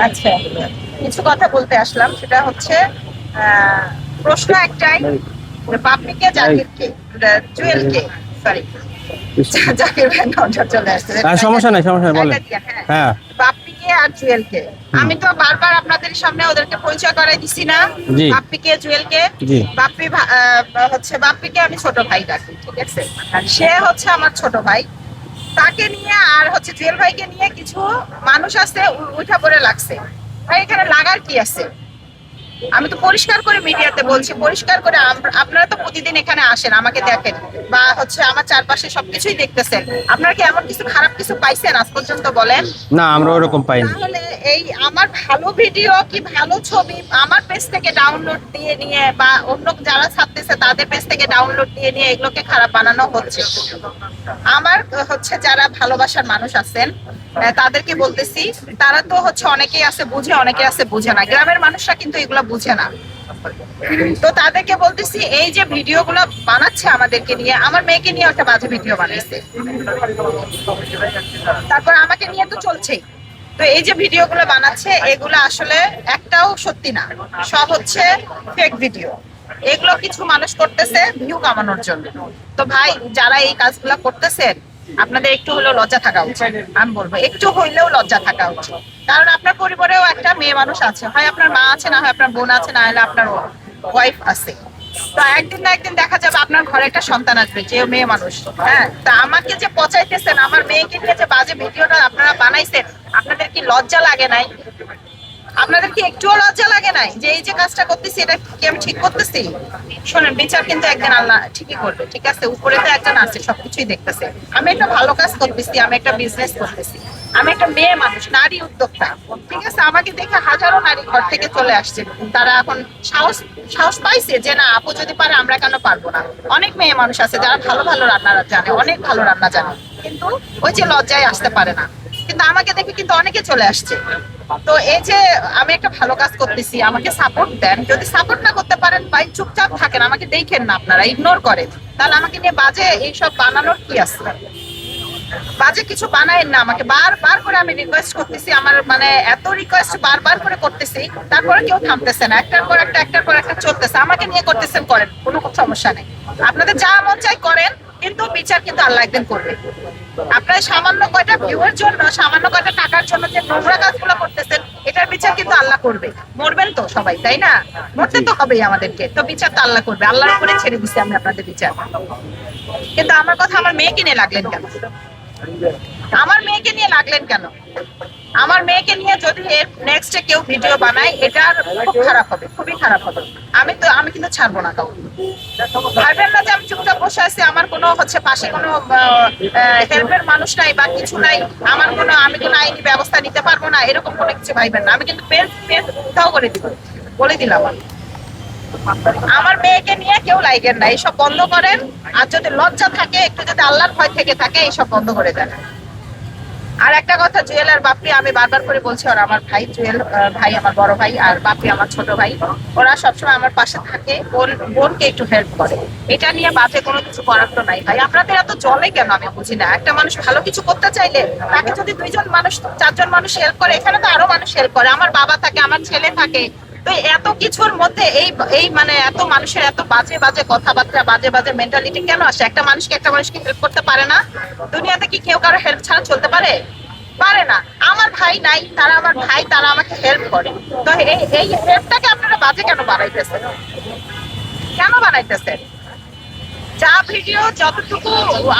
আচ্ছা কিছু কথা বলতে আসলাম সেটা হচ্ছে প্রশ্ন একটাই বাপ্পিকে জাকিরকে জুয়েলকে সরি জাকির ভাই নজর চলে আসছে হ্যাঁ, সমস্যা নাই, সমস্যা নাই, বলেন। হ্যাঁ। হ্যাঁ আর জুয়েলকে আমি তো বারবার আপনাদের সামনে ওদেরকে পরিচয় করাই দিছি না। বাপ্পিকে জুয়েলকে। বাপ্পি হচ্ছে বাপ্পিকে আমি ছোট ভাই ডাকি ঠিক আছে সে হচ্ছে আমার ছোট ভাই তাকে নিয়ে আর হচ্ছে জুয়েল ভাইকে নিয়ে কিছু মানুষ আছে উঠা পড়ে লাগছে। ভাই এখানে লাগার কি আছে? আমি তো পরিষ্কার করে মিডিয়াতে বলছি পরিষ্কার করে আপনারা তো প্রতিদিন এখানে আসেন আমাকে দেখেন বা হচ্ছে আমার চারপাশে সবকিছুই দেখতেছেন। আপনারা কি এমন কিছু খারাপ কিছু পাইছেন আজ পর্যন্ত বলেন? না আমরা ওরকম পাইনি। তাহলে এই আমার ভালো ভিডিও কি ভালো ছবি আমার পেজ থেকে ডাউনলোড দিয়ে নিয়ে বা অন্য যারা ছাড়তেছে তাদের পেজ থেকে ডাউনলোড দিয়ে নিয়ে এগুলোকে খারাপ বানানো হচ্ছে। আমার হচ্ছে যারা ভালোবাসার মানুষ আছেন তাদেরকে বলতেছি, তারা তো হচ্ছে অনেকেই আছে বুঝে অনেকে আছে বুঝে না। গ্রামের মানুষরা কিন্তু এগুলো বুঝে না। তো তাদেরকে বলতেছি, এই যে ভিডিও গুলো বানাচ্ছে আমাদেরকে নিয়ে, আমার মেয়েকে নিয়ে একটা বাজে ভিডিও বানাইছে। তারপর আমাকে নিয়ে তো চলছেই। তো এই যে ভিডিওগুলো বানাচ্ছে, এগুলো আসলে একটাও সত্যি না। সব হচ্ছে ফেক ভিডিও এগুলো কিছু মানুষ করতেছে ভিউ কামানোর জন্য। তো ভাই, যারা এই কাজগুলো করতেছেন আপনাদের একটু হলেও লজ্জা থাকা উচিত। আমি বলব, একটু হইলেও লজ্জা থাকা উচিত। কারণ আপনার পরিবারেও একটা মেয়ে মানুষ আছে। হয় আপনার মা আছে, না হয় আপনার বোন আছে, না হলে আপনার ওয়াইফ আছে। একদিন না একদিন দেখা যাবে আপনার ঘরে একটা সন্তান আসবে, যে মেয়ে মানুষ। হ্যাঁ তা আমাকে যে পচাইতেছেন, আমার মেয়েকে নিয়ে যে বাজে ভিডিওটা আপনারা বানাইছেন, আপনাদের কি লজ্জা লাগে নাই? আপনাদের কি একটুও লজ্জা লাগে নাই যে এই যে কাজটা করতেছি, এটা কি আমি ঠিক করতেছি? শোনেন, বিচার কিন্তু একদিন আল্লাহ ঠিকই করবে, ঠিক আছে? উপরে তো একজন আছে, সবকিছুই দেখতেছে। আমি একটা ভালো কাজ করতেছি, আমি একটা বিজনেস করতেছি। আমি একটা মেয়ে মানুষ, নারী উদ্যোক্তা। ঠিক আছে আমাকে দেখে হাজারো নারী ঘর থেকে চলে আসছে। তারা এখন সাহস সাহস পাইছে যে না, আপু যদি পারে আমরা কেন পারব না? অনেক মেয়ে মানুষ আছে যারা ভালো ভালো রান্না জানে, অনেক ভালো রান্না জানে। কিন্তু ওই যে লজ্জায় আসতে পারে না। কিন্তু আমাকে দেখে কিন্তু অনেকে চলে আসছে। তো এই যে আমি একটা ভালো কাজ করতেছি, আমাকে সাপোর্ট দেন। যদি সাপোর্ট না করতে পারেন, ভাই, চুপচাপ থাকেন, আমাকে দেখেন না আপনারা ইগনোর করেন। তাহলে আমাকে নিয়ে বাজে এইসব বানানোর কি আছে? বাজে কিছু বানায়েন না আমাকে। বারবার করে আমি রিকোয়েস্ট করতেছি, আমার মানে এত রিকোয়েস্ট বারবার করে করতেছি, তারপরে কেউ থামতেছে না। একটার পর একটা, একটার পর একটা চলতেছে। আমাকে নিয়ে করতেছেন করেন, কোনো সমস্যা নেই। আপনাদের যা মন চাই করেন, কিন্তু বিচার কিন্তু আল্লাহ একদিন করবে। আপনার সামান্য কয়টা ভিউয়ের জন্য, সামান্য কয়টা টাকার জন্য যে নোংরা কাজগুলো করতেছেন, এটার বিচার কিন্তু আল্লাহ করবে। মরবেন তো সবাই, তাই না? মরতে তো হবেই আমাদেরকে, তো বিচার তো আল্লাহ করবে। আল্লাহর উপরে ছেড়ে দিচ্ছি আমি আপনাদের বিচার। কিন্তু আমার কথা আমার মেয়েকে নিয়ে লাগলেন কেন? আমার মেয়েকে নিয়ে লাগলেন কেন? আমার মেয়েকে নিয়ে যদি নেক্সটে কেউ ভিডিও বানায়, এটার খুব খারাপ হবে, খুবই খারাপ হবে। আমি তো, আমি কিন্তু ছাড়বো না কাউকে। ভাববেন না যে আমি চুপচাপ বসে আছি, আমার কোনো হচ্ছে পাশে কোনো হেল্পের মানুষ নাই বা কিছু নাই। আমার কোনো, আমি কোনো আইনি ব্যবস্থা নিতে পারব না, এরকম কোনো কিছু ভাইবেন না। আমি কিন্তু পেজ পেজ উঠাও করে দিব। বলে দিলাম আমি। আমার মেয়েকে নিয়ে কেউ লাইকেন না, এইসব বন্ধ করেন। আর যদি লজ্জা থাকে, একটু যদি আল্লাহর ভয় থেকে থাকে, এইসব বন্ধ করে দেন। আর একটা কথা, জুয়েল আর বাপি আমি বারবার করে বলছি, ওরা আমার ভাই, জুয়েল ভাই, আমার বড় ভাই, আর বাপি আমার ছোট ভাই। ওরা সবসময় আমার পাশে থাকে, বোন, বোনকে একটু হেল্প করে। এটা নিয়ে বাজে কোনো কিছু করার তো নাই ভাই। আপনাদের এত জলে কেন, আমি বুঝি না। একটা মানুষ ভালো কিছু করতে চাইলে, তাকে যদি দুইজন মানুষ, চারজন মানুষ হেল্প করে, এখানে তো আরও মানুষ হেল্প করে। আমার বাবা থাকে, আমার ছেলে থাকে তো এত কিছুর মধ্যে এই এই মানে এত মানুষের এত বাজে বাজে কথাবার্তা, বাজে বাজে মেন্টালিটি কেন আসে? একটা মানুষকে একটা মানুষকে হেল্প করতে পারে না? দুনিয়াতে কি কেউ কারও হেল্প ছাড়া চলতে পারে? পারে না। আমার ভাই নাই, তারা আমার ভাই, তারা আমাকে হেল্প করে। তো এই এই হেল্পটাকে আপনারা বাজে কেন বানাইতেছেন? কেন বানাইতেছেন? যা ভিডিও যতটুকু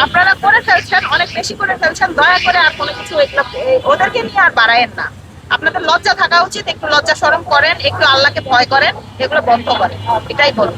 আপনারা করে ফেলছেন, অনেক বেশি করে ফেলছেন, দয়া করে আর কোনো কিছু ওদেরকে নিয়ে আর বাড়ায়েন না। আপনাদের লজ্জা থাকা উচিত, একটু লজ্জা সরম করেন, একটু আল্লাহকে ভয় করেন, এগুলো বন্ধ করেন, এটাই বলব।